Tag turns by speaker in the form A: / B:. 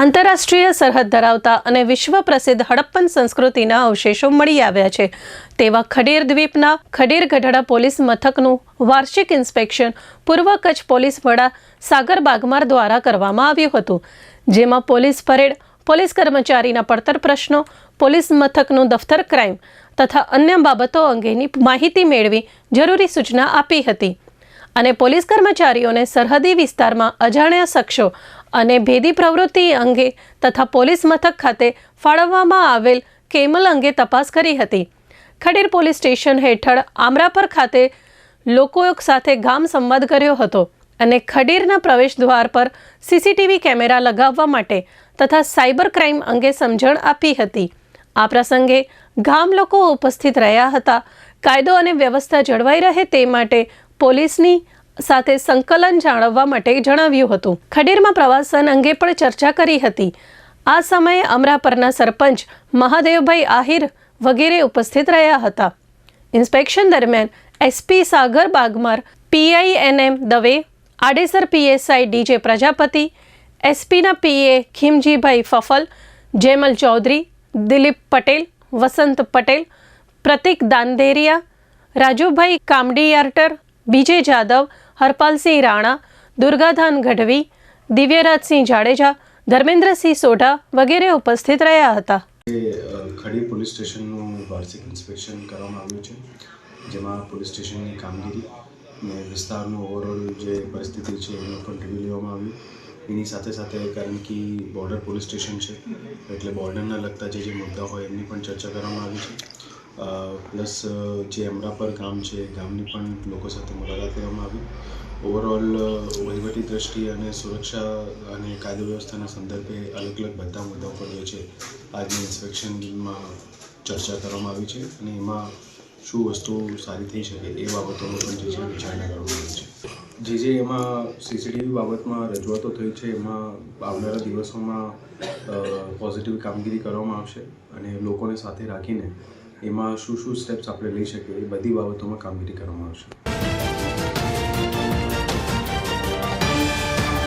A: આંતરરાષ્ટ્રીય સરહદ ધરાવતા અને વિશ્વ પ્રસિદ્ધ હડપ્પન સંસ્કૃતિના અવશેષો મળી આવ્યા છે. તેવા ખડેર દ્વીપના ખડેર ગઢડા પોલીસ મથકનું વાર્ષિક ઇન્સ્પેક્શન પૂર્વ કચ્છ પોલીસ વડા સાગર બાગમાર દ્વારા કરવામાં આવ્યું હતું. જેમાં પોલીસ પરેડ, પોલીસ કર્મચારીના પડતર પ્રશ્નો, પોલીસ મથકનું દફતર ક્રાઇમ તથા અન્ય બાબતો અંગેની માહિતી મેળવી જરૂરી સૂચના આપી હતી. અને પોલીસ કર્મચારીઓને સરહદી વિસ્તારમાં અજાણ્યા શખ્સો અને ભેદી પ્રવૃત્તિ અંગે તથા પોલીસ મથક ખાતે ફાળવવામાં આવેલ કેમલ અંગે તપાસ કરી હતી. ખડીર પોલીસ સ્ટેશન હેઠળ આમરાપર ખાતે લોકો સાથે ગામ સંવાદ કર્યો હતો અને ખડીરના પ્રવેશ દ્વાર પર સીસીટીવી કેમેરા લગાવવા માટે તથા સાયબર ક્રાઇમ અંગે સમજણ આપી હતી. આ પ્રસંગે ગામ લોકો ઉપસ્થિત રહ્યા હતા. કાયદો અને વ્યવસ્થા જળવાઈ રહે તે માટે પોલીસની સાથે સંકલન જાળવવા માટે જણાવ્યું હતું. ખડીરમાં પ્રવાસન અંગે પણ ચર્ચા કરી હતી. આ સમયે અમરાપરના સરપંચ મહાદેવભાઈ આહિર વગેરે ઉપસ્થિત રહ્યા હતા. ઇન્સ્પેક્શન દરમિયાન SP Sagar Bagmar, PI NM Dave, Adesar PSI DJ Prajapati, એસપીના PA Khimjibhai ફફલ, Jemal Chaudhary, Dilip Patel, Vasant Patel, Pratik દાંદેરિયા, Rajubhai કામડીયાર્ટર, બીજે જાદવ હરપાલસિંહ રાણા, દુર્ગાધાન ગઢવી, દિવ્યરાજસિંહ જાડેજા, ધર્મેન્દ્રસિંહ સોઢા વગેરે ઉપસ્થિત રહ્યા હતા.
B: ખડી પોલીસ સ્ટેશનનું વાર્ષિક ઇન્સ્પેક્શન કરવામાં આવ્યું છે, જેમાં પોલીસ સ્ટેશનની કામગીરી ને વિસ્તારનું ઓવરઓલ જે પરિસ્થિતિ છે એનું પણ રિવ્યુ લેવામાં આવ્યું. એની સાથે સાથે કારણ કે બોર્ડર પોલીસ સ્ટેશન છે, એટલે બોર્ડરના લગતા જે જે મુદ્દા હોય એમની પણ ચર્ચા કરવામાં આવી છે. પ્લસ, જે અમરાપર ગામ છે, ગામની પણ લોકો સાથે મુલાકાત લેવામાં આવી. ઓવરઓલ વહીવટી દ્રષ્ટિએ અને સુરક્ષા અને કાયદો વ્યવસ્થાના સંદર્ભે અલગ અલગ બધા મુદ્દાઓ પર જે છે, આજની ઇન્સ્પેક્શનમાં ચર્ચા કરવામાં આવી છે અને એમાં શું વસ્તુ સારી થઈ શકે એ બાબતોનો પણ જે છે, વિચારણા કરવામાં આવી છે. જે જે એમાં સીસીટીવી બાબતમાં રજૂઆતો થઈ છે, એમાં આવનારા દિવસોમાં પોઝિટિવ કામગીરી કરવામાં આવશે અને લોકોને સાથે રાખીને એમાં શું શું સ્ટેપ્સ આપણે લઈ શકીએ એ બધી બાબતોમાં કામગીરી કરવામાં આવશે.